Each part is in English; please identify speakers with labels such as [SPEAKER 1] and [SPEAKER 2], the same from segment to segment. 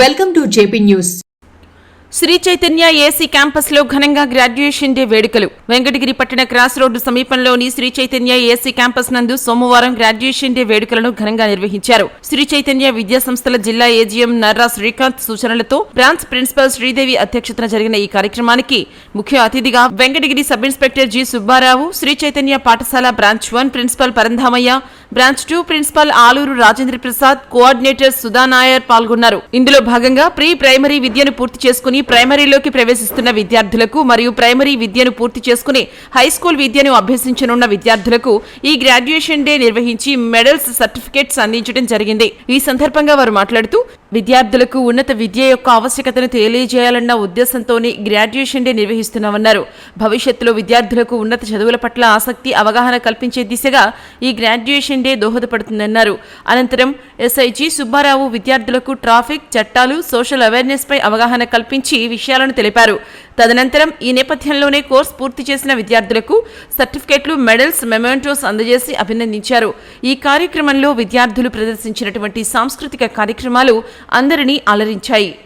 [SPEAKER 1] Welcome to JP news.
[SPEAKER 2] Shri Chaitanya AC క్యాంపస్లో ఘనంగా graduation day వేడుకలు. వెంకటగిరి పట్టణ క్రాస్ రోడ్డు సమీపంలోని శ్రీ చైతన్య ఏసీ క్యాంపస్ నందు సోమవారం గ్రాడ్యుయేషన్ డే వేడుకలను ఘనంగా నిర్వహించారు. శ్రీ చైతన్య విద్యా సంస్థల జిల్లా ఏజీఎం నర్రా శ్రీకాంత్ సూచనలతో బ్రాంచ్ ప్రిన్సిపల్ శ్రీదేవి అధ్యక్షతన జరిగిన ఈ కార్యక్రమానికి ముఖ్య అతిథిగా Venkatagiri sub inspector G Subbarao Shri Chaitanya పాఠశాల branch one principal Parandhamayya branch two principal Aluru Rajendra Prasad coordinator Sudha Nair పాల్గొన్నారు. ఇందులో భాగంగా ప్రీ ప్రైమరీ విద్యను పూర్తి చేసుకుని ప్రైమరీలోకి ప్రవేశిస్తున్న విద్యార్థులకు మరియు ప్రైమరీ విద్యను పూర్తి చేసుకుని హై స్కూల్ విద్యను అభ్యసించనున్న విద్యార్థులకు ఈ గ్రాడ్యుయేషన్ డే నిర్వహించి మెడల్స్ సర్టిఫికేట్స్ అందించడం జరిగింది. ఈ సందర్భంగా వారు మాట్లాడుతూ విద్యార్థులకు ఉన్నత విద్య యొక్క ఆవశ్యకతను తెలియజేయాలన్న ఉద్దేశంతోనే గ్రాడ్యుయేషన్ డే నిర్వహిస్తున్నామన్నారు. భవిష్యత్తులో విద్యార్థులకు ఉన్నత చదువుల పట్ల ఆసక్తి అవగాహన కల్పించే దిశగా ఈ గ్రాడ్యుయేషన్ డే దోహదపడుతుందన్నారు. అనంతరం ఎస్ఐజి సుబ్బారావు విద్యార్థులకు ట్రాఫిక్ చట్టాలు సోషల్ అవేర్నెస్ పై అవగాహన కల్పించి విషయాలను తెలిపారు. తదనంతరం ఈ నేపథ్యంలోనే కోర్సు పూర్తి చేసిన విద్యార్థులకు సర్టిఫికెట్లు మెడల్స్ మెమెంటోస్ అందజేసి అభినందించారు. ఈ కార్యక్రమంలో విద్యార్థులు ప్రదర్శించినటువంటి సాంస్కృతిక కార్యక్రమాలు అందరినీ అలరించాయి.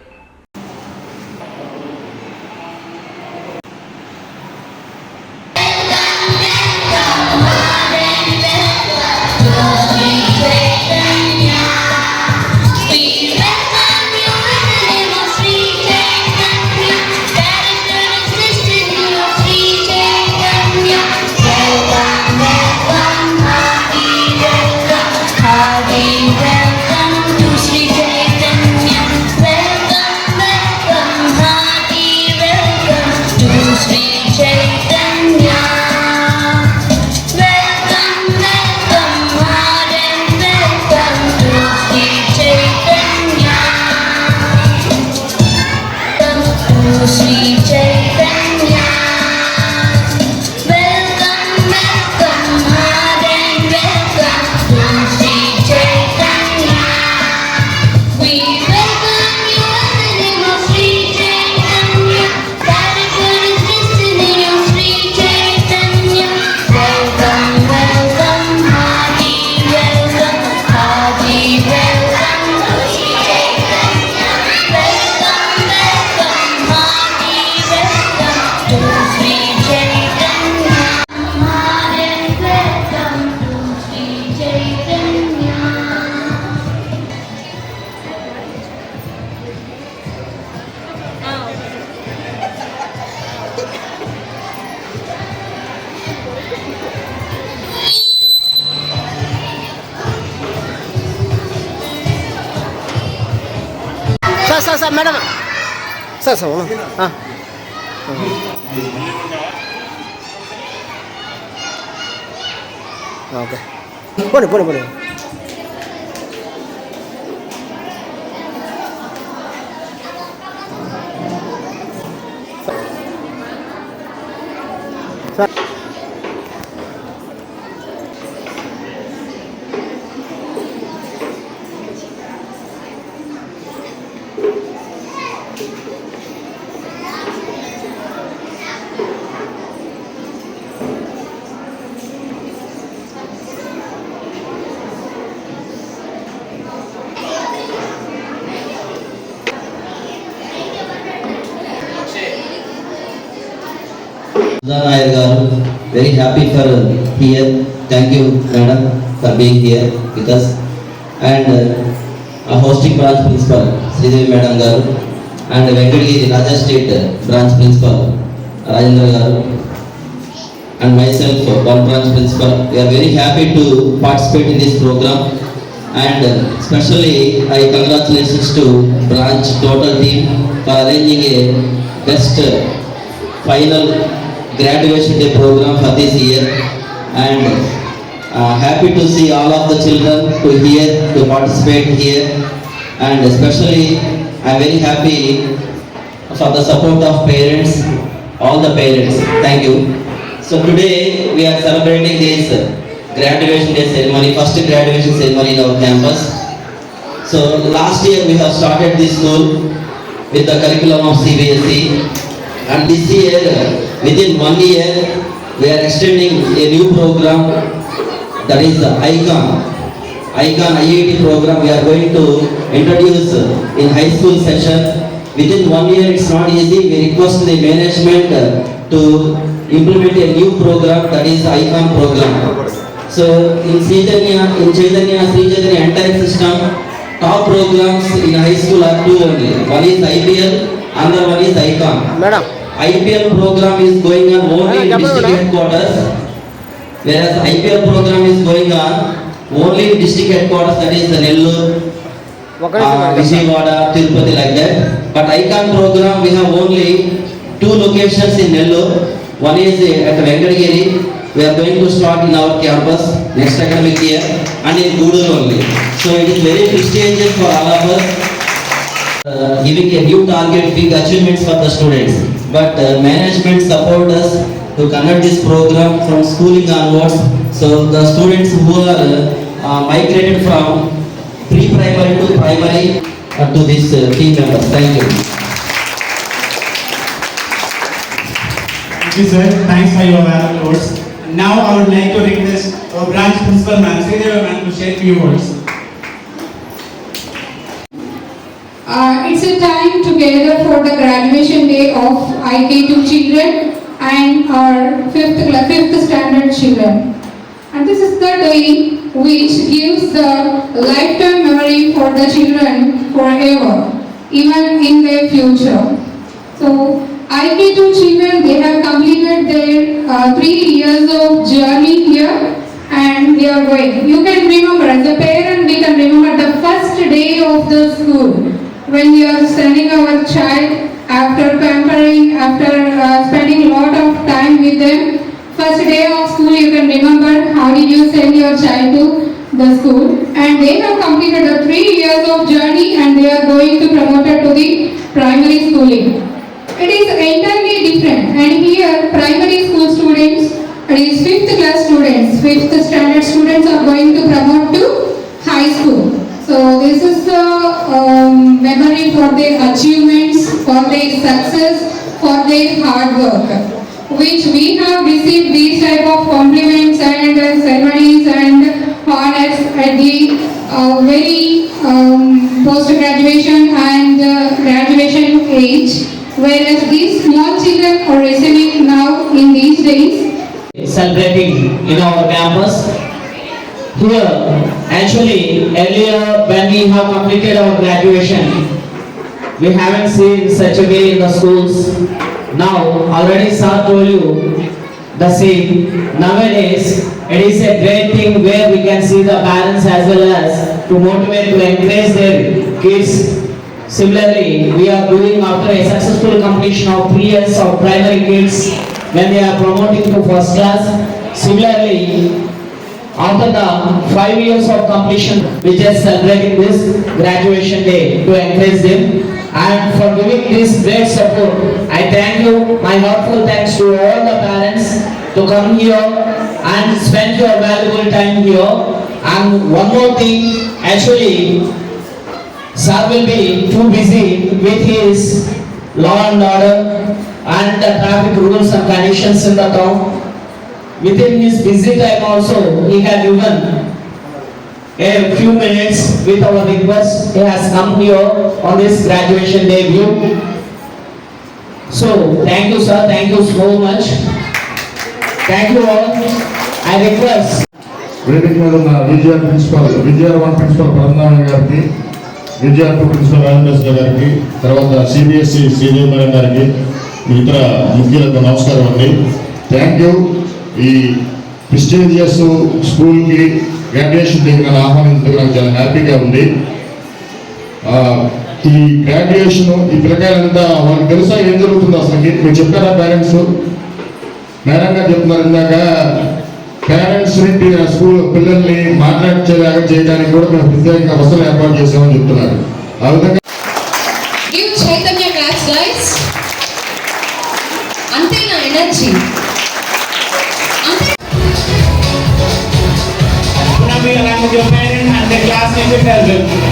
[SPEAKER 3] Sir sir sir madam. Sir sir ah okay. போடு போடு போடு. Nair garu very happy for
[SPEAKER 4] here thank you madam
[SPEAKER 5] for being here with us and hosting branch principal Sridevi madam garu and Venkatagiri Raja state branch principal Rajendra garu and myself one branch principal we are very happy to participate in this programme and specially I congratulations to branch total team for arranging a best final graduation day program for this year. And uh, happy to see all of the children to here to participate here. And especially I am very happy for the support of parents all the parents. Thank you. So today we are celebrating this graduation day ceremony first graduation ceremony in our campus. So last year we have started this school with the curriculum of CBSE and this year within one year we are extending a new program that is the icon ICON IIT program we are going to introduce in high school session. Within one year, it's not easy. We request the management to implement a new program that is ICON program. So in Chaitanya, in Chaitanya, Sri Chaitanya entire system, top programs in high school are two only. One is IPL, is ICON.
[SPEAKER 4] Madam
[SPEAKER 5] IPL program is going on only in
[SPEAKER 4] Ah,
[SPEAKER 5] district headquarters. Whereas IPL program is going on only in district headquarters that is the Nellore, uh, Vijayawada, Tirupati like that. But ICON program we have only two locations in Nellore. One is uh, at Venkatagiri. We are going to start in our campus next academic year and in Guduru only. So it is very prestigious for all of us. Uh, giving a new target, big achievements for the students. But uh, management support us to conduct this program from schooling onwards. So the students who are uh, migrated from pre-primary to primary uh, to this uh, team members. Thank you.
[SPEAKER 1] Thank you, sir. Thanks for your valuable words. Now I would like to request our branch principal, Ma'am Sridhar, ma'am, to share few words.
[SPEAKER 6] Uh, it's a time together for the graduation day of IK2 children and our fifth, fifth standard children. And this is the day which gives the lifetime memory for the children forever, even in their future. So IK2 children, they have completed their uh, three years of journey here and we are going. You can remember, as a parent, we can remember the first day of the school when we are sending our child after pampering, after uh, spending a lot of time with them. First day of school, you can remember how did you send your child to the school and they have completed the three years of journey and they are going to promoted to the primary schooling. It is entirely different and here primary school students, it is fifth class students, fifth standard students are going to promote to high school. So this is the um, memory for their achievements, for their success, for their hard work. Which we have received these type of compliments and uh, ceremonies and honors at the uh, very um, post-graduation and uh, graduation age. Whereas these small children are receiving now in these days
[SPEAKER 7] celebrating in our campus. Here, actually, earlier when we have completed our graduation, we haven't seen such a way in the schools. Now, already sir told you the same. Nowadays, it is a great thing where we can see the parents as well as to motivate, to encourage their kids. Similarly, we are doing after a successful completion of three years of primary kids when they are promoting to first class. Similarly, after the five years of completion, we just celebrating this graduation day to encourage them. And for giving this great support, I thank you, my heartfelt thanks to all the parents to come here and spend your valuable time here. And one more thing, actually, Sir will be too busy with his law and order and the traffic rules and conditions in the town. Within his busy time also, he had given a few minutes with our request. He has come here on this graduation debut. So, thank you sir, thank you so much. Thank you all. I request
[SPEAKER 8] వేదిక మీద ఉన్న Vijaya principal Vijaya one principal Paramdhama గారికి Vijaya two principal Rajendra గారికి తర్వాత CBSE Sridevi గారికి ఇతర ముఖ్యులకు నమస్కారం అండి థ్యాంక్ యూ ఈ ప్రిస్టేజియస్ స్కూల్కి గ్రాడ్యుయేషన్ డే నన్ను ఆహ్వానించడం నాకు చాలా హ్యాపీగా ఉంది. ఈ గ్రాడ్యుయేషన్ ఈ పిల్లకాయలంతా వాళ్ళకి తెలుసా ఏం జరుగుతుంది అసలు? మీరు చెప్పారా పేరెంట్స్ నేరంగా చెప్తున్నారు ఇందాక పేరెంట్స్ని స్కూల్ పిల్లల్ని మాట్లాడించేలాగా చేయడానికి కూడా మేము ప్రత్యేకంగా వసతులు ఏర్పాటు చేసామని చెప్తున్నారు. ఆ విధంగా
[SPEAKER 1] and the classmates as well. Now,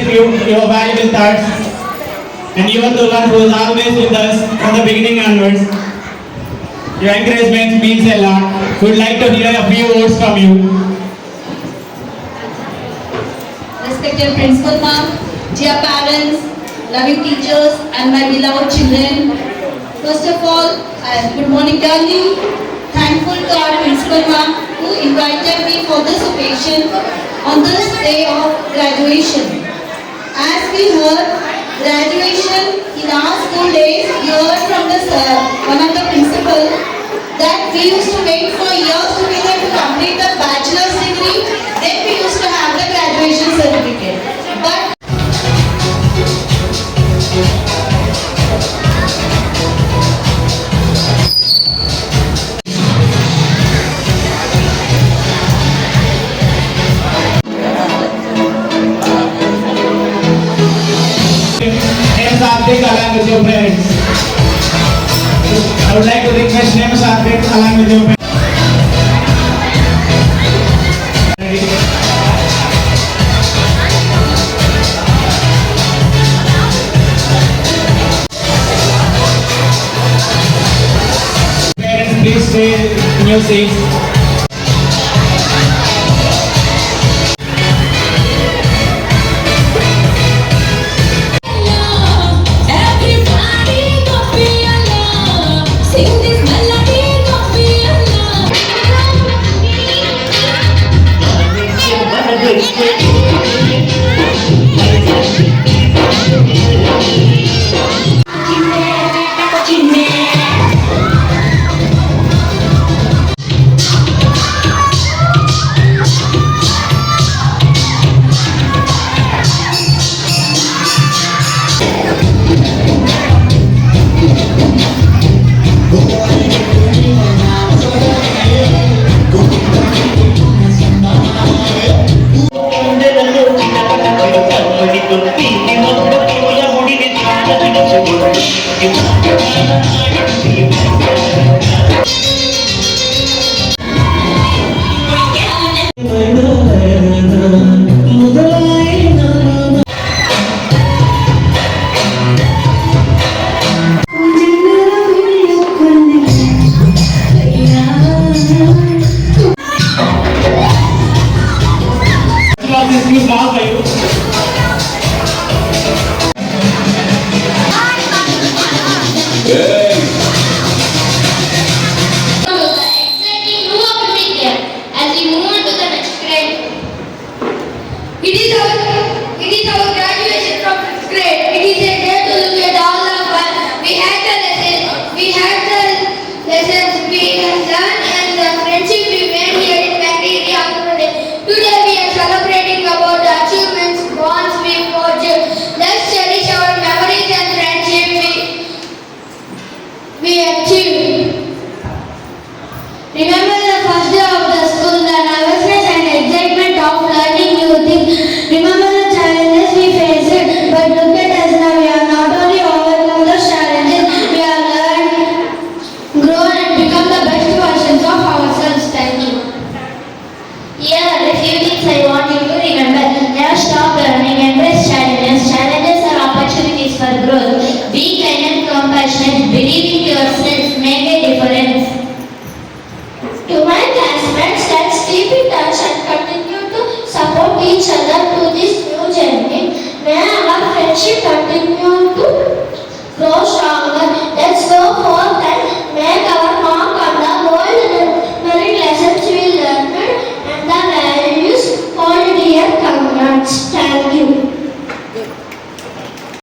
[SPEAKER 1] you your valuable thoughts. And you are the one who is always with us from the beginning onwards. Your encouragement means a lot. We would like to hear a few words from you.
[SPEAKER 3] Respected Principal Ma'am, dear parents, loving teachers, and my beloved children. First of all, uh, good morning darling. Thankful to our Principal Ma'am who invited me for this occasion on this day of graduation. As we heard, graduation in our school days, we heard from the sir, one of the principal, that we used to wait for years together to complete the bachelor's degree, then we used to have the graduation certificate. But
[SPEAKER 1] Name along with your parents. I would like to request name Satvik along with your parents. Parents, please stay in your seats.
[SPEAKER 9] Yeah.